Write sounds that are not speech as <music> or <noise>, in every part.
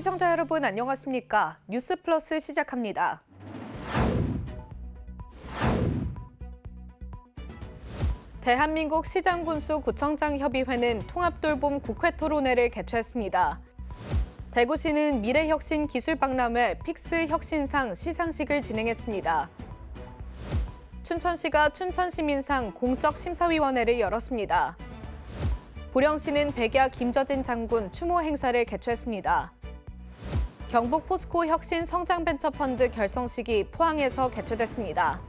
시청자 여러분 안녕하십니까? 뉴스 플러스 시작합니다. 대한민국 시장군수 구청장 협의회는 통합돌봄 국회 토론회를 개최했습니다. 대구시는 미래혁신 기술박람회 픽스 혁신상 시상식을 진행했습니다. 춘천시가 춘천시민상 공적심사위원회를 열었습니다. 보령시는 백야 김저진 장군 추모 행사를 개최했습니다. 경북 포스코 혁신 성장벤처펀드 결성식이 포항에서 개최됐습니다.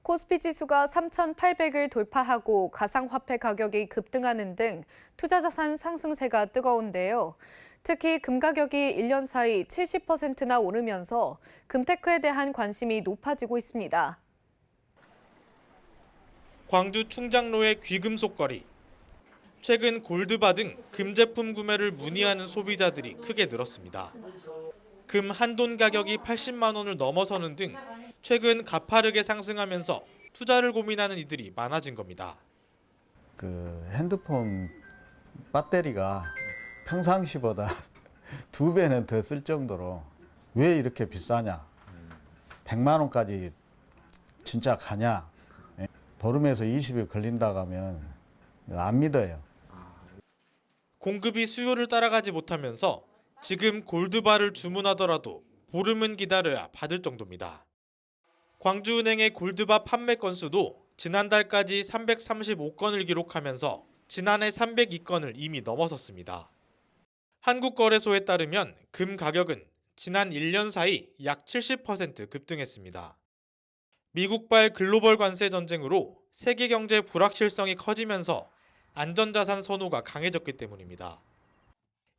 코스피 지수가 3,800을 돌파하고 가상화폐 가격이 급등하는 등 투자자산 상승세가 뜨거운데요. 특히 금 가격이 1년 사이 70%나 오르면서 금테크에 대한 관심이 높아지고 있습니다. 광주 충장로의 귀금속거리. 최근 골드바 등 금 제품 구매를 문의하는 소비자들이 크게 늘었습니다. 금 한돈 가격이 80만 원을 넘어서는 등 최근 가파르게 상승하면서 투자를 고민하는 이들이 많아진 겁니다. 그 핸드폰 배터리가 평상시보다 <laughs> 두 배는 더 쓸 정도로 왜 이렇게 비싸냐? 100만 원까지 진짜 가냐? 예? 보름에서 20일 걸린다고 하면 안 믿어요. 공급이 수요를 따라가지 못하면서 지금 골드바를 주문하더라도 보름은 기다려야 받을 정도입니다. 광주은행의 골드바 판매 건수도 지난달까지 335건을 기록하면서 지난해 302건을 이미 넘어섰습니다. 한국거래소에 따르면 금 가격은 지난 1년 사이 약 70% 급등했습니다. 미국발 글로벌 관세 전쟁으로 세계 경제 불확실성이 커지면서 안전자산 선호가 강해졌기 때문입니다.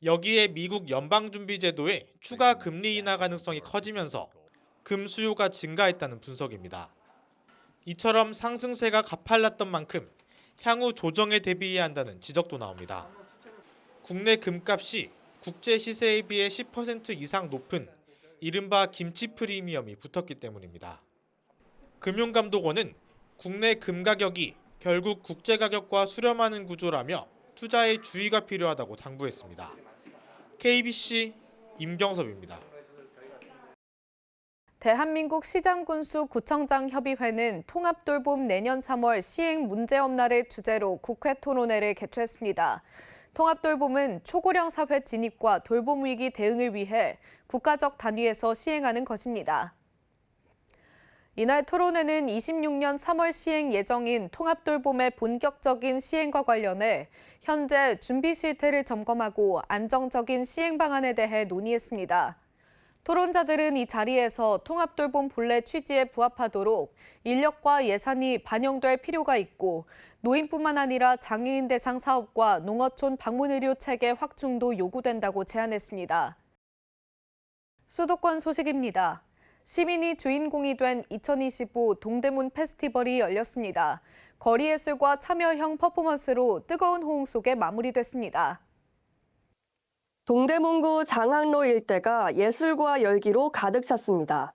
여기에 미국 연방준비제도의 추가 금리 인하 가능성이 커지면서 금 수요가 증가했다는 분석입니다. 이처럼 상승세가 가팔랐던 만큼 향후 조정에 대비해야 한다는 지적도 나옵니다. 국내 금값이 국제 시세에 비해 10% 이상 높은 이른바 김치 프리미엄이 붙었기 때문입니다. 금융감독원은 국내 금 가격이 결국 국제 가격과 수렴하는 구조라며 투자에 주의가 필요하다고 당부했습니다. KBC 임경섭입니다. 대한민국 시장군수 구청장 협의회는 통합돌봄 내년 3월 시행 문제업 날을 주제로 국회 토론회를 개최했습니다. 통합돌봄은 초고령 사회 진입과 돌봄 위기 대응을 위해 국가적 단위에서 시행하는 것입니다. 이날 토론회는 26년 3월 시행 예정인 통합돌봄의 본격적인 시행과 관련해 현재 준비 실태를 점검하고 안정적인 시행 방안에 대해 논의했습니다. 토론자들은 이 자리에서 통합돌봄 본래 취지에 부합하도록 인력과 예산이 반영될 필요가 있고 노인뿐만 아니라 장애인 대상 사업과 농어촌 방문의료 체계 확충도 요구된다고 제안했습니다. 수도권 소식입니다. 시민이 주인공이 된 2025 동대문 페스티벌이 열렸습니다. 거리 예술과 참여형 퍼포먼스로 뜨거운 호응 속에 마무리됐습니다. 동대문구 장학로 일대가 예술과 열기로 가득 찼습니다.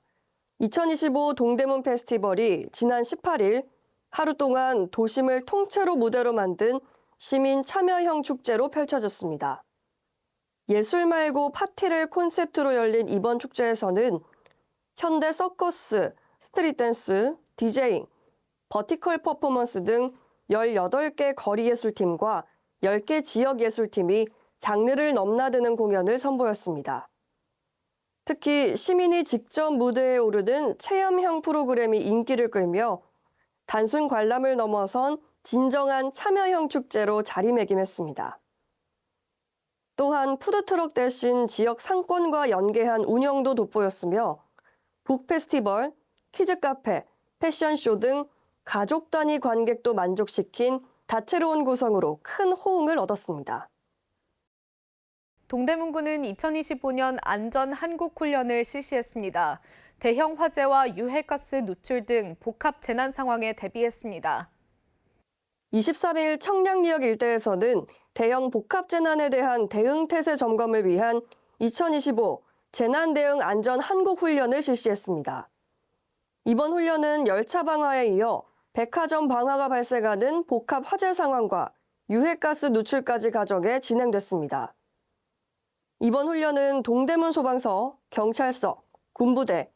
2025 동대문 페스티벌이 지난 18일 하루 동안 도심을 통째로 무대로 만든 시민 참여형 축제로 펼쳐졌습니다. 예술 말고 파티를 콘셉트로 열린 이번 축제에서는 현대 서커스, 스트릿 댄스, 디제잉, 버티컬 퍼포먼스 등 18개 거리 예술팀과 10개 지역 예술팀이 장르를 넘나드는 공연을 선보였습니다. 특히 시민이 직접 무대에 오르는 체험형 프로그램이 인기를 끌며 단순 관람을 넘어선 진정한 참여형 축제로 자리매김했습니다. 또한 푸드트럭 대신 지역 상권과 연계한 운영도 돋보였으며 북 페스티벌, 키즈 카페, 패션쇼 등 가족 단위 관객도 만족시킨 다채로운 구성으로 큰 호응을 얻었습니다. 동대문구는 2025년 안전 한국 훈련을 실시했습니다. 대형 화재와 유해가스 누출 등 복합 재난 상황에 대비했습니다. 23일 청량리역 일대에서는 대형 복합 재난에 대한 대응 태세 점검을 위한 2025 재난 대응 안전 한국 훈련을 실시했습니다. 이번 훈련은 열차 방화에 이어 백화점 방화가 발생하는 복합 화재 상황과 유해가스 누출까지 가정해 진행됐습니다. 이번 훈련은 동대문 소방서, 경찰서, 군부대,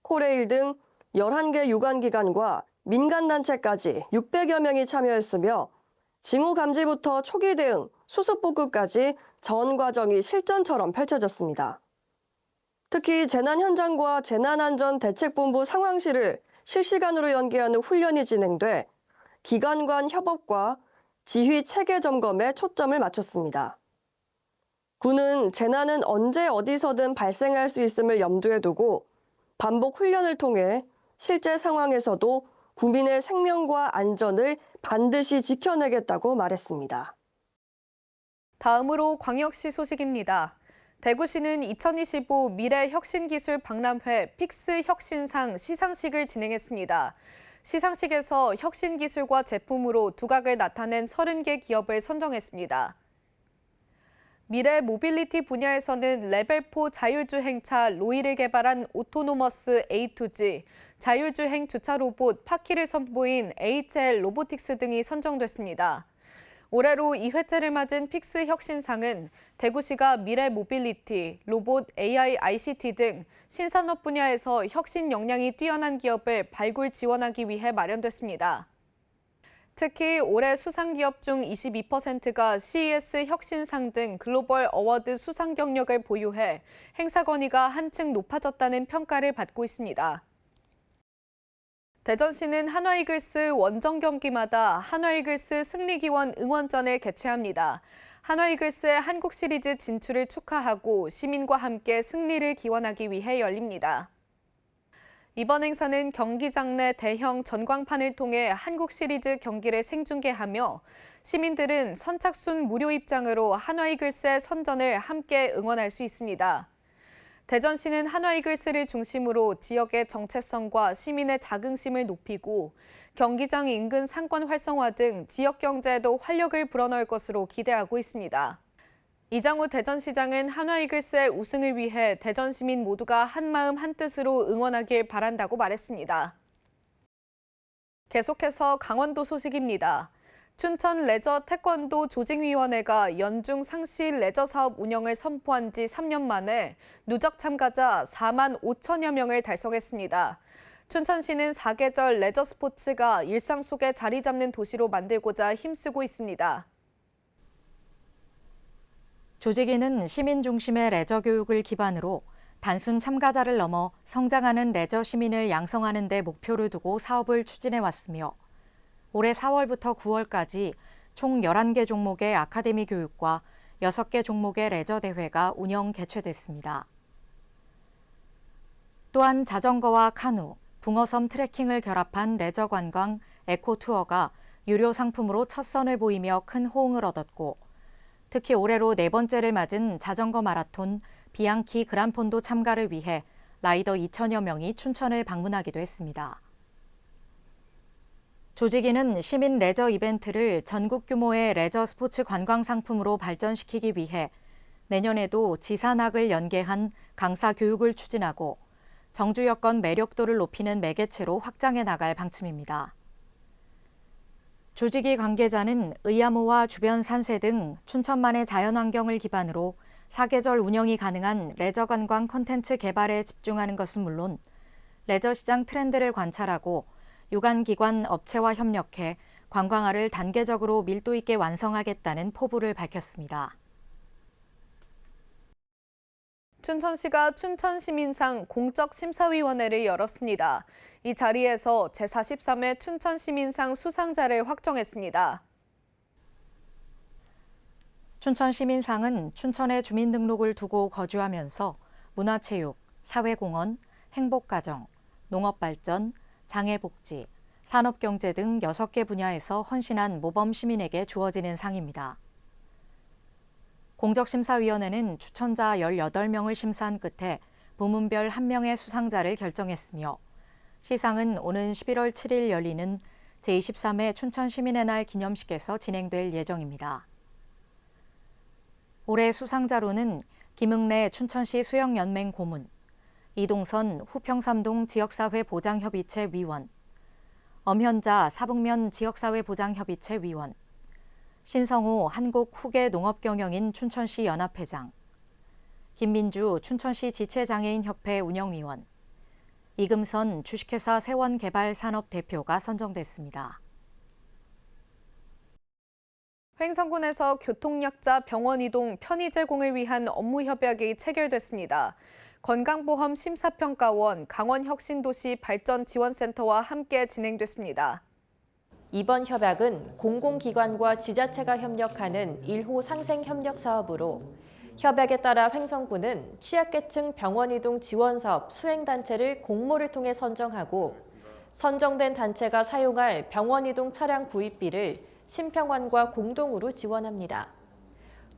코레일 등 11개 유관기관과 민간단체까지 600여 명이 참여했으며 징후 감지부터 초기 대응, 수습 복구까지 전 과정이 실전처럼 펼쳐졌습니다. 특히 재난 현장과 재난안전대책본부 상황실을 실시간으로 연계하는 훈련이 진행돼 기관 간 협업과 지휘 체계 점검에 초점을 맞췄습니다. 군은 재난은 언제 어디서든 발생할 수 있음을 염두에 두고 반복 훈련을 통해 실제 상황에서도 국민의 생명과 안전을 반드시 지켜내겠다고 말했습니다. 다음으로 광역시 소식입니다. 대구시는 2025 미래혁신기술 박람회 픽스 혁신상 시상식을 진행했습니다. 시상식에서 혁신기술과 제품으로 두각을 나타낸 30개 기업을 선정했습니다. 미래 모빌리티 분야에서는 레벨4 자율주행차 로이를 개발한 오토노머스 A2G, 자율주행 주차 로봇 파키를 선보인 HL 로보틱스 등이 선정됐습니다. 올해로 2회째를 맞은 픽스 혁신상은 대구시가 미래 모빌리티, 로봇, AI, ICT 등 신산업 분야에서 혁신 역량이 뛰어난 기업을 발굴 지원하기 위해 마련됐습니다. 특히 올해 수상 기업 중 22%가 CES 혁신상 등 글로벌 어워드 수상 경력을 보유해 행사 권위가 한층 높아졌다는 평가를 받고 있습니다. 대전시는 한화이글스 원정 경기마다 한화이글스 승리기원 응원전을 개최합니다. 한화이글스의 한국 시리즈 진출을 축하하고 시민과 함께 승리를 기원하기 위해 열립니다. 이번 행사는 경기장 내 대형 전광판을 통해 한국 시리즈 경기를 생중계하며 시민들은 선착순 무료 입장으로 한화이글스의 선전을 함께 응원할 수 있습니다. 대전시는 한화이글스를 중심으로 지역의 정체성과 시민의 자긍심을 높이고 경기장 인근 상권 활성화 등 지역 경제에도 활력을 불어넣을 것으로 기대하고 있습니다. 이장우 대전시장은 한화이글스의 우승을 위해 대전 시민 모두가 한마음 한뜻으로 응원하길 바란다고 말했습니다. 계속해서 강원도 소식입니다. 춘천 레저 태권도 조직위원회가 연중 상시 레저 사업 운영을 선포한 지 3년 만에 누적 참가자 4만 5천여 명을 달성했습니다. 춘천시는 사계절 레저 스포츠가 일상 속에 자리 잡는 도시로 만들고자 힘쓰고 있습니다. 조직위는 시민 중심의 레저 교육을 기반으로 단순 참가자를 넘어 성장하는 레저 시민을 양성하는 데 목표를 두고 사업을 추진해 왔으며 올해 4월부터 9월까지 총 11개 종목의 아카데미 교육과 6개 종목의 레저 대회가 운영 개최됐습니다. 또한 자전거와 카누, 붕어섬 트레킹을 결합한 레저 관광 에코 투어가 유료 상품으로 첫 선을 보이며 큰 호응을 얻었고 특히 올해로 네 번째를 맞은 자전거 마라톤 비앙키 그란폰도 참가를 위해 라이더 2천여 명이 춘천을 방문하기도 했습니다. 조직위는 시민 레저 이벤트를 전국 규모의 레저 스포츠 관광 상품으로 발전시키기 위해 내년에도 지산학을 연계한 강사 교육을 추진하고 정주 여건 매력도를 높이는 매개체로 확장해 나갈 방침입니다. 조직위 관계자는 의암호와 주변 산세 등 춘천만의 자연환경을 기반으로 사계절 운영이 가능한 레저 관광 콘텐츠 개발에 집중하는 것은 물론 레저 시장 트렌드를 관찰하고 유관기관 업체와 협력해 관광화를 단계적으로 밀도 있게 완성하겠다는 포부를 밝혔습니다. 춘천시가 춘천시민상 공적심사위원회를 열었습니다. 이 자리에서 제43회 춘천시민상 수상자를 확정했습니다. 춘천시민상은 춘천의 주민등록을 두고 거주하면서 문화체육, 사회공헌, 행복가정, 농업발전, 장애복지, 산업경제 등 6개 분야에서 헌신한 모범 시민에게 주어지는 상입니다. 공적심사위원회는 추천자 18명을 심사한 끝에 부문별 1명의 수상자를 결정했으며 시상은 오는 11월 7일 열리는 제23회 춘천시민의 날 기념식에서 진행될 예정입니다. 올해 수상자로는 김흥래 춘천시 수영연맹 고문, 이동선 후평삼동 지역사회 보장협의체 위원, 엄현자 사북면 지역사회 보장협의체 위원, 신성호 한국 후계 농업경영인 춘천시 연합회장, 김민주 춘천시 지체장애인협회 운영위원, 이금선 주식회사 세원개발산업 대표가 선정됐습니다. 횡성군에서 교통약자 병원 이동 편의 제공을 위한 업무 협약이 체결됐습니다. 건강보험 심사평가원 강원혁신도시 발전지원센터와 함께 진행됐습니다. 이번 협약은 공공기관과 지자체가 협력하는 1호 상생 협력 사업으로 협약에 따라 횡성군은 취약계층 병원 이동 지원 사업 수행 단체를 공모를 통해 선정하고 선정된 단체가 사용할 병원 이동 차량 구입비를 심평원과 공동으로 지원합니다.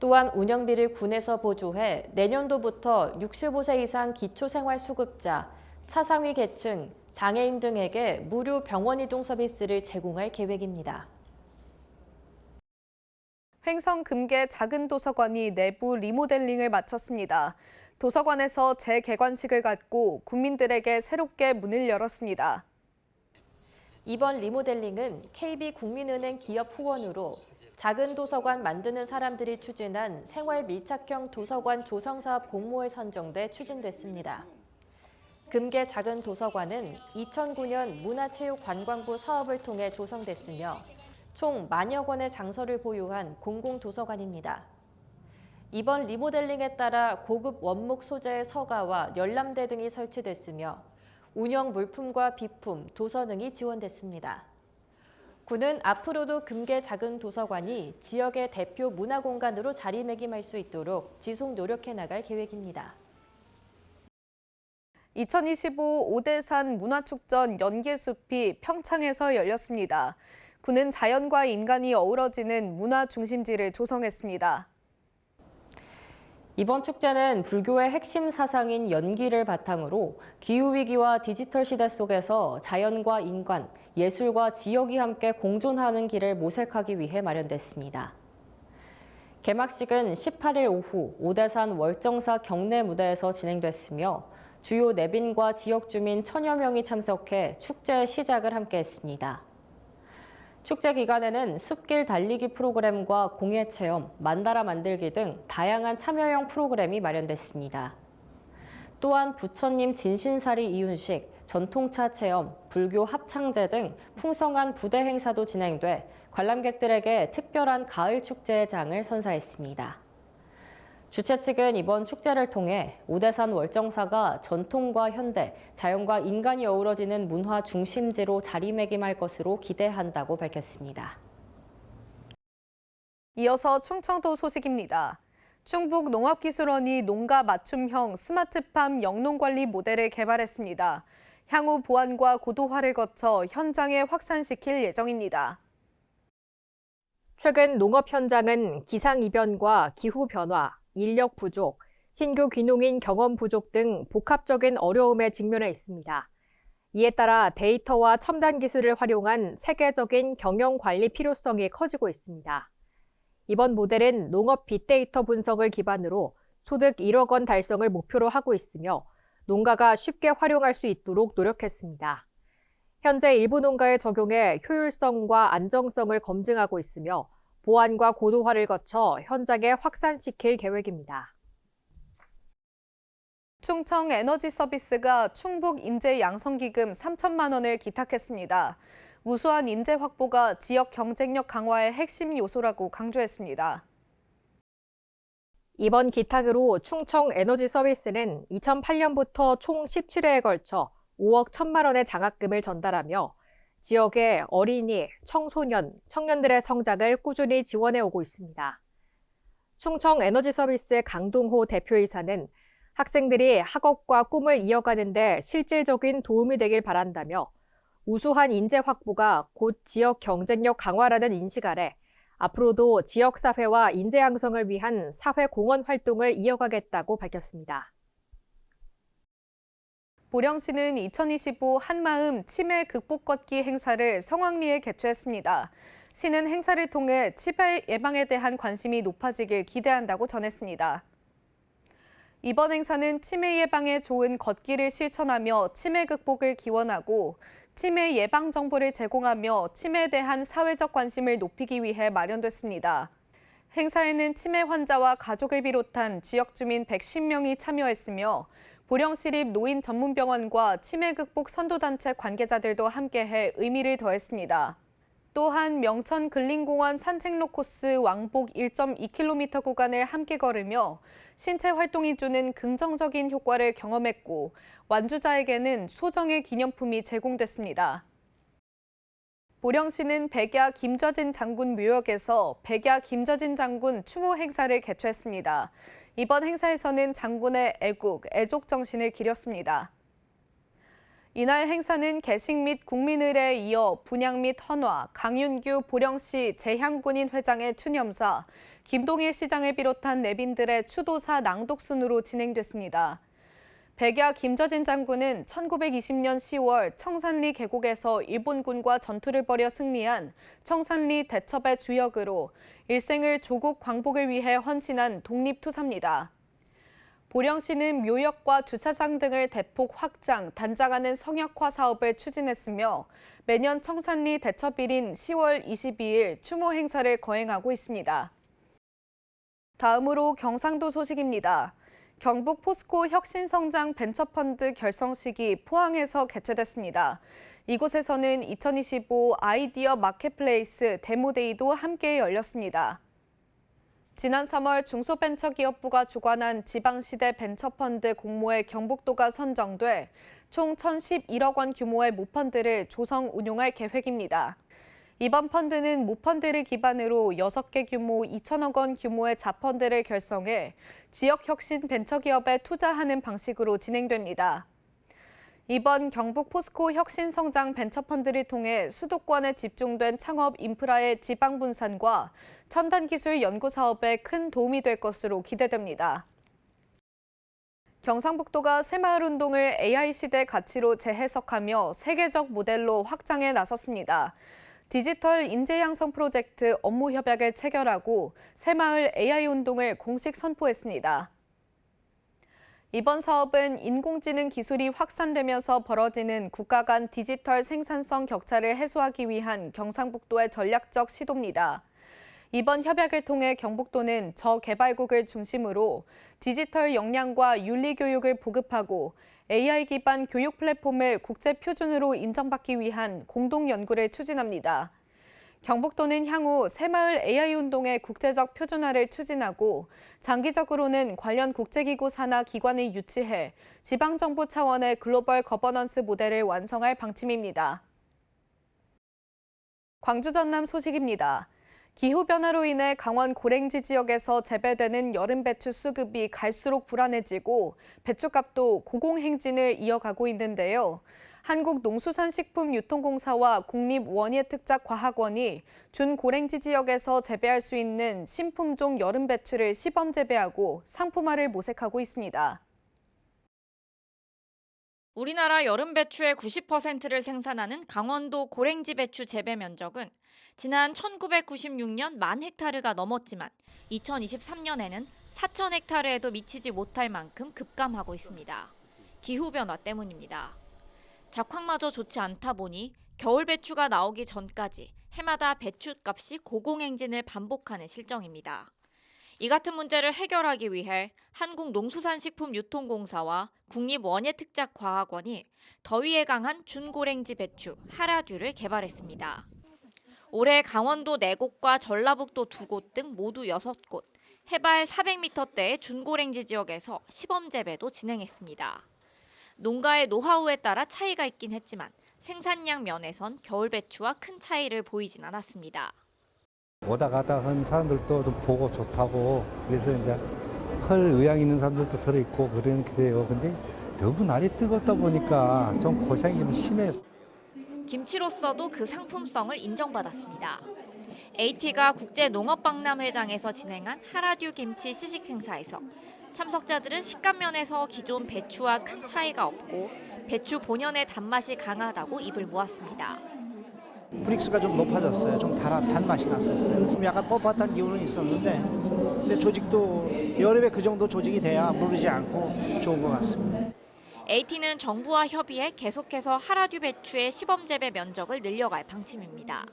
또한 운영비를 군에서 보조해 내년도부터 65세 이상 기초생활수급자, 차상위 계층, 장애인 등에게 무료 병원 이동 서비스를 제공할 계획입니다. 횡성 금계 작은 도서관이 내부 리모델링을 마쳤습니다. 도서관에서 재개관식을 갖고 국민들에게 새롭게 문을 열었습니다. 이번 리모델링은 KB 국민은행 기업 후원으로 작은 도서관 만드는 사람들이 추진한 생활 밀착형 도서관 조성 사업 공모에 선정돼 추진됐습니다. 금계 작은 도서관은 2009년 문화체육관광부 사업을 통해 조성됐으며 총 만여 권의 장서를 보유한 공공도서관입니다. 이번 리모델링에 따라 고급 원목 소재의 서가와 열람대 등이 설치됐으며 운영 물품과 비품, 도서 등이 지원됐습니다. 군은 앞으로도 금계 작은 도서관이 지역의 대표 문화공간으로 자리매김할 수 있도록 지속 노력해 나갈 계획입니다. 2025 오대산 문화축전 연계숲이 평창에서 열렸습니다. 군은 자연과 인간이 어우러지는 문화 중심지를 조성했습니다. 이번 축제는 불교의 핵심 사상인 연기를 바탕으로 기후위기와 디지털 시대 속에서 자연과 인간, 예술과 지역이 함께 공존하는 길을 모색하기 위해 마련됐습니다. 개막식은 18일 오후 오대산 월정사 경내 무대에서 진행됐으며 주요 내빈과 지역 주민 천여 명이 참석해 축제의 시작을 함께 했습니다. 축제 기간에는 숲길 달리기 프로그램과 공예 체험, 만다라 만들기 등 다양한 참여형 프로그램이 마련됐습니다. 또한 부처님 진신사리 이윤식, 전통차 체험, 불교 합창제 등 풍성한 부대 행사도 진행돼 관람객들에게 특별한 가을 축제의 장을 선사했습니다. 주최 측은 이번 축제를 통해 오대산 월정사가 전통과 현대, 자연과 인간이 어우러지는 문화 중심지로 자리매김할 것으로 기대한다고 밝혔습니다. 이어서 충청도 소식입니다. 충북 농업기술원이 농가 맞춤형 스마트팜 영농관리 모델을 개발했습니다. 향후 보완과 고도화를 거쳐 현장에 확산시킬 예정입니다. 최근 농업 현장은 기상이변과 기후변화, 인력 부족, 신규 귀농인 경험 부족 등 복합적인 어려움에 직면해 있습니다. 이에 따라 데이터와 첨단 기술을 활용한 세계적인 경영 관리 필요성이 커지고 있습니다. 이번 모델은 농업 빅데이터 분석을 기반으로 소득 1억 원 달성을 목표로 하고 있으며 농가가 쉽게 활용할 수 있도록 노력했습니다. 현재 일부 농가에 적용해 효율성과 안정성을 검증하고 있으며 보완과 고도화를 거쳐 현장에 확산시킬 계획입니다. 충청 에너지 서비스가 충북 인재 양성 기금 3천만 원을 기탁했습니다. 우수한 인재 확보가 지역 경쟁력 강화의 핵심 요소라고 강조했습니다. 이번 기탁으로 충청 에너지 서비스는 2008년부터 총 17회에 걸쳐 5억 1천만 원의 장학금을 전달하며 지역의 어린이, 청소년, 청년들의 성장을 꾸준히 지원해 오고 있습니다. 충청 에너지 서비스 강동호 대표이사는 학생들이 학업과 꿈을 이어가는데 실질적인 도움이 되길 바란다며 우수한 인재 확보가 곧 지역 경쟁력 강화라는 인식 아래 앞으로도 지역사회와 인재 양성을 위한 사회 공헌 활동을 이어가겠다고 밝혔습니다. 보령시는 2025 한마음 치매 극복 걷기 행사를 성황리에 개최했습니다. 시는 행사를 통해 치매 예방에 대한 관심이 높아지길 기대한다고 전했습니다. 이번 행사는 치매 예방에 좋은 걷기를 실천하며 치매 극복을 기원하고 치매 예방 정보를 제공하며 치매에 대한 사회적 관심을 높이기 위해 마련됐습니다. 행사에는 치매 환자와 가족을 비롯한 지역 주민 110명이 참여했으며 보령시립 노인 전문병원과 치매 극복 선도단체 관계자들도 함께해 의미를 더했습니다. 또한 명천 근린공원 산책로 코스 왕복 1.2km 구간을 함께 걸으며 신체 활동이 주는 긍정적인 효과를 경험했고 완주자에게는 소정의 기념품이 제공됐습니다. 보령시는 백야 김저진 장군 묘역에서 백야 김저진 장군 추모 행사를 개최했습니다. 이번 행사에서는 장군의 애국, 애족 정신을 기렸습니다. 이날 행사는 개식 및 국민의례에 이어 분양 및 헌화, 강윤규 보령시 재향군인 회장의 추념사, 김동일 시장을 비롯한 내빈들의 추도사 낭독 순으로 진행됐습니다. 백야 김저진 장군은 1920년 10월 청산리 계곡에서 일본군과 전투를 벌여 승리한 청산리 대첩의 주역으로 일생을 조국 광복을 위해 헌신한 독립투사입니다. 보령시는 묘역과 주차장 등을 대폭 확장, 단장하는 성역화 사업을 추진했으며 매년 청산리 대첩일인 10월 22일 추모 행사를 거행하고 있습니다. 다음으로 경상도 소식입니다. 경북 포스코 혁신성장 벤처펀드 결성식이 포항에서 개최됐습니다. 이곳에서는 2025 아이디어 마켓플레이스 데모데이도 함께 열렸습니다. 지난 3월 중소벤처기업부가 주관한 지방시대 벤처펀드 공모에 경북도가 선정돼 총 1,011억 원 규모의 모펀드를 조성 운용할 계획입니다. 이번 펀드는 모펀드를 기반으로 6개 규모 2천억 원 규모의 자펀드를 결성해 지역 혁신 벤처기업에 투자하는 방식으로 진행됩니다. 이번 경북 포스코 혁신성장 벤처펀드를 통해 수도권에 집중된 창업 인프라의 지방 분산과 첨단 기술 연구 사업에 큰 도움이 될 것으로 기대됩니다. 경상북도가 새마을 운동을 AI 시대 가치로 재해석하며 세계적 모델로 확장해 나섰습니다. 디지털 인재 양성 프로젝트 업무 협약을 체결하고 새마을 AI 운동을 공식 선포했습니다. 이번 사업은 인공지능 기술이 확산되면서 벌어지는 국가 간 디지털 생산성 격차를 해소하기 위한 경상북도의 전략적 시도입니다. 이번 협약을 통해 경북도는 저개발국을 중심으로 디지털 역량과 윤리 교육을 보급하고 AI 기반 교육 플랫폼을 국제 표준으로 인정받기 위한 공동 연구를 추진합니다. 경북도는 향후 새마을 AI 운동의 국제적 표준화를 추진하고 장기적으로는 관련 국제기구 산하 기관을 유치해 지방정부 차원의 글로벌 거버넌스 모델을 완성할 방침입니다. 광주 전남 소식입니다. 기후변화로 인해 강원 고랭지 지역에서 재배되는 여름 배추 수급이 갈수록 불안해지고 배추값도 고공행진을 이어가고 있는데요. 한국농수산식품유통공사와 국립원예특작과학원이 준 고랭지 지역에서 재배할 수 있는 신품종 여름 배추를 시범 재배하고 상품화를 모색하고 있습니다. 우리나라 여름 배추의 90%를 생산하는 강원도 고랭지 배추 재배 면적은 지난 1996년 만 헥타르가 넘었지만 2023년에는 4천 헥타르에도 미치지 못할 만큼 급감하고 있습니다. 기후 변화 때문입니다. 작황마저 좋지 않다 보니 겨울 배추가 나오기 전까지 해마다 배추값이 고공행진을 반복하는 실정입니다. 이 같은 문제를 해결하기 위해 한국농수산식품유통공사와 국립원예특작과학원이 더위에 강한 준고랭지 배추 하라듀를 개발했습니다. 올해 강원도 4곳과 전라북도 2곳 등 모두 6곳, 해발 400m대의 준고랭지 지역에서 시범 재배도 진행했습니다. 농가의 노하우에 따라 차이가 있긴 했지만 생산량 면에선 겨울 배추와 큰 차이를 보이진 않았습니다. 오다 가다 한 사람들도 좀 보고 좋다고 그래서 이제 헐 의향 있는 사람들도 들어있고 그런 그래요. 근데 너무 날이 뜨겁다 보니까 좀 고생이 좀 심해요. 김치로서도 그 상품성을 인정받았습니다. AT가 국제 농업박람회장에서 진행한 하라듀 김치 시식 행사에서 참석자들은 식감 면에서 기존 배추와 큰 차이가 없고 배추 본연의 단맛이 강하다고 입을 모았습니다. 브릭스가 좀 높아졌어요. 좀 달아, 단맛이 났었어요. 지금 약간 뻣뻣한 기운은 있었는데, 근데 조직도 여름에 그 정도 조직이 돼야 무르지 않고 좋은 것 같습니다. AT는 정부와 협의해 계속해서 하라듀 배추의 시범 재배 면적을 늘려갈 방침입니다.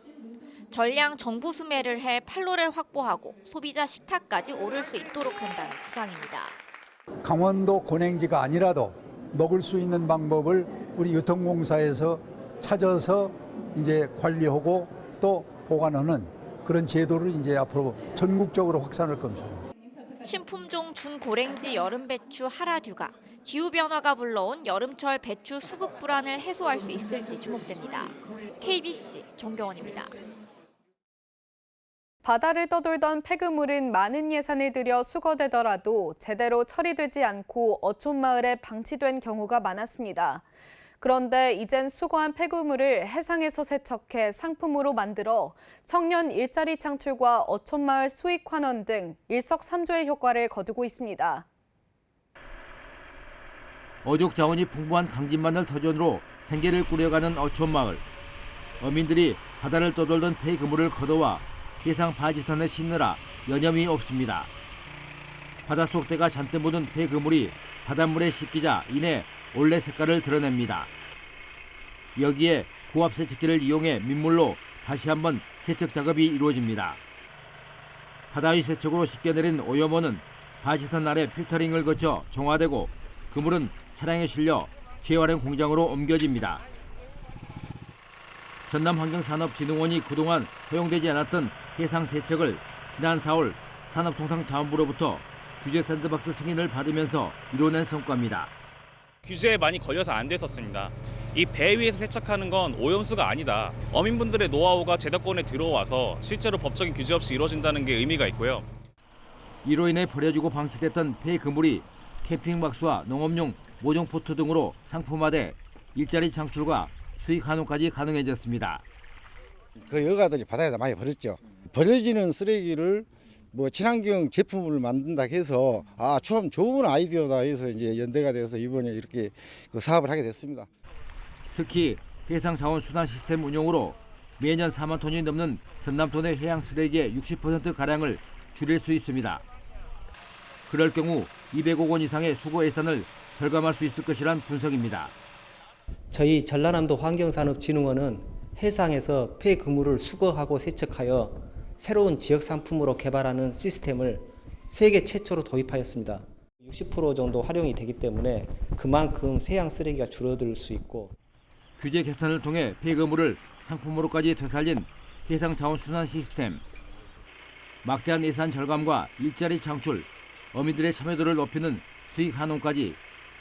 전량 정부 수매를 해 판로를 확보하고 소비자 식탁까지 오를 수 있도록 한다는 구상입니다. 강원도 고냉지가 아니라도 먹을 수 있는 방법을 우리 유통공사에서 찾아서 이제 관리하고 또 보관하는 그런 제도를 이제 앞으로 전국적으로 확산할 겁니다. 신품종 준고랭지 여름 배추 하라듀가 기후 변화가 불러온 여름철 배추 수급 불안을 해소할 수 있을지 주목됩니다. KBC 정경원입니다. 바다를 떠돌던 폐그물은 많은 예산을 들여 수거되더라도 제대로 처리되지 않고 어촌 마을에 방치된 경우가 많았습니다. 그런데 이젠 수거한 폐그물을 해상에서 세척해 상품으로 만들어 청년 일자리 창출과 어촌마을 수익 환원 등 일석삼조의 효과를 거두고 있습니다. 어족 자원이 풍부한 강진마늘 터전으로 생계를 꾸려가는 어촌마을. 어민들이 바다를 떠돌던 폐 그물을 걷어와 해상 바지선에 싣느라 여념이 없습니다. 바닷속 때가 잔뜩 묻은 폐 그물이 바닷물에 씻기자 이내 올레 색깔을 드러냅니다. 여기에 고압 세척기를 이용해 민물로 다시 한번 세척 작업이 이루어집니다. 바다의 세척으로 씻겨내린 오염원은 바지선 아래 필터링을 거쳐 정화되고 그물은 차량에 실려 재활용 공장으로 옮겨집니다. 전남환경산업진흥원이 그동안 허용되지 않았던 해상 세척을 지난 4월 산업통상자원부로부터 규제 샌드박스 승인을 받으면서 이뤄낸 성과입니다. 규제에 많이 걸려서 안 됐었습니다. 이 배 위에서 세척하는 건 오염수가 아니다. 어민분들의 노하우가 제도권에 들어와서 실제로 법적인 규제 없이 이루어진다는 게 의미가 있고요. 이로 인해 버려지고 방치됐던 폐 그물이 캠핑 박스와 농업용 모종 포트 등으로 상품화돼 일자리 창출과 수익 환원까지 가능해졌습니다. 그 여가들이 바다에다 많이 버렸죠. 버려지는 쓰레기를 뭐 친환경 제품을 만든다 해서 아 참 좋은 아이디어다 해서 이제 연대가 돼서 이번에 이렇게 그 사업을 하게 됐습니다. 특히 해상 자원 순환 시스템 운용으로 매년 4만 톤이 넘는 전남도내 해양 쓰레기의 60% 가량을 줄일 수 있습니다. 그럴 경우 200억 원 이상의 수거 예산을 절감할 수 있을 것이란 분석입니다. 저희 전라남도 환경산업진흥원은 해상에서 폐 그물을 수거하고 세척하여 새로운 지역 상품으로 개발하는 시스템을 세계 최초로 도입하였습니다. 60% 정도 활용이 되기 때문에 그만큼 해양 쓰레기가 줄어들 수 있고 규제 개선을 통해 폐그물을 상품으로까지 되살린 해상 자원 순환 시스템. 막대한 예산 절감과 일자리 창출, 어민들의 참여도를 높이는 수익 환원까지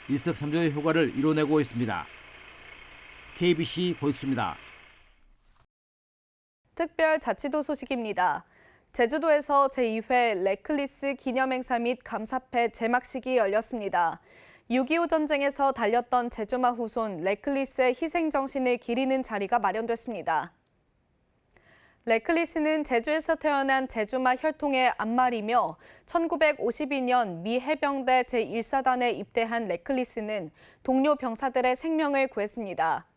일석삼조의 효과를 이뤄내고 있습니다. KBC 고익수입니다. 특별 자치도 소식입니다. 제주도에서 제2회 레클리스 기념행사 및 감사패 제막식이 열렸습니다. 6.25 전쟁에서 달렸던 제주마 후손 레클리스의 희생정신을 기리는 자리가 마련됐습니다. 레클리스는 제주에서 태어난 제주마 혈통의 앞말이며 1952년 미 해병대 제1사단에 입대한 레클리스는 동료 병사들의 생명을 구했습니다.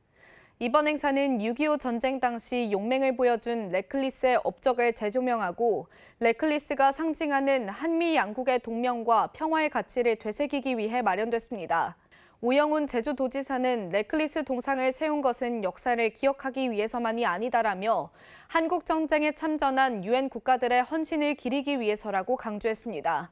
이번 행사는 6.25 전쟁 당시 용맹을 보여준 레클리스의 업적을 재조명하고 레클리스가 상징하는 한미 양국의 동맹과 평화의 가치를 되새기기 위해 마련됐습니다. 오영훈 제주도지사는 레클리스 동상을 세운 것은 역사를 기억하기 위해서만이 아니다라며 한국 전쟁에 참전한 유엔 국가들의 헌신을 기리기 위해서라고 강조했습니다.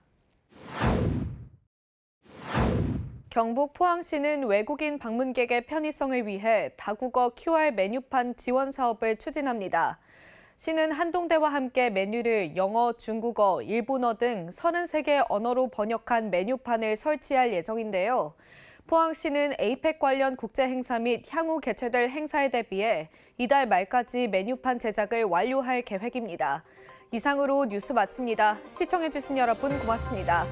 경북 포항시는 외국인 방문객의 편의성을 위해 다국어 QR 메뉴판 지원 사업을 추진합니다. 시는 한동대와 함께 메뉴를 영어, 중국어, 일본어 등 33개 언어로 번역한 메뉴판을 설치할 예정인데요. 포항시는 에이펙 관련 국제 행사 및 향후 개최될 행사에 대비해 이달 말까지 메뉴판 제작을 완료할 계획입니다. 이상으로 뉴스 마칩니다. 시청해주신 여러분 고맙습니다.